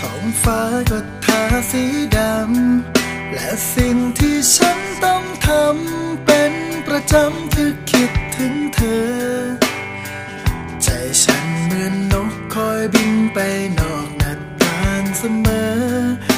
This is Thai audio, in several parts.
ท้องฟ้าก็ทาสีดำ และสิ่งที่ฉันต้องทำเป็นประจำคือคิดถึงเธอ ใจฉันเหมือนนกคอยบินไปนอกหน้าต่างเสมอ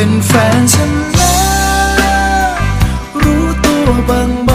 เป็นแฟนฉันแล้ว รู้ตัวบ้าง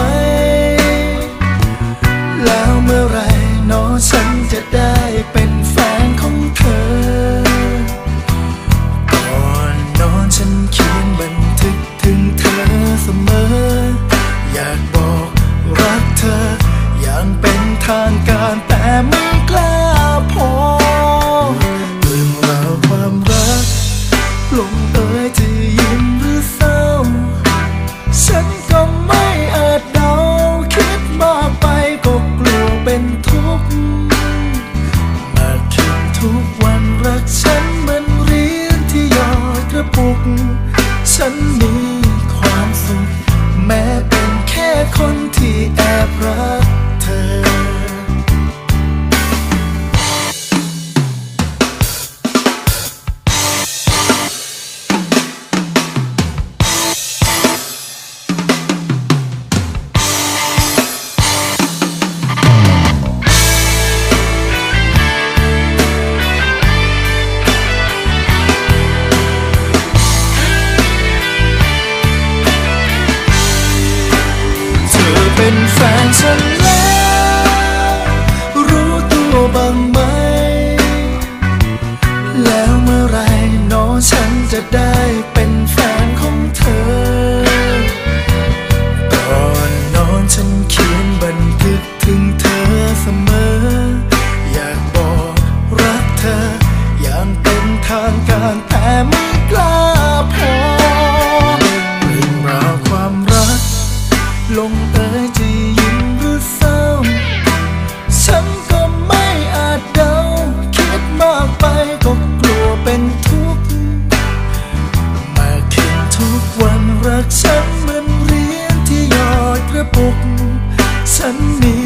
ลงเอยจะยิ้มหรือเศร้า ฉันก็ไม่อาจเดา คิดมากไปก็กลัวเป็นทุกข์ มาคิดทุกวันรักฉันเหมือนเรียนที่หยอดกระปุก ฉันมี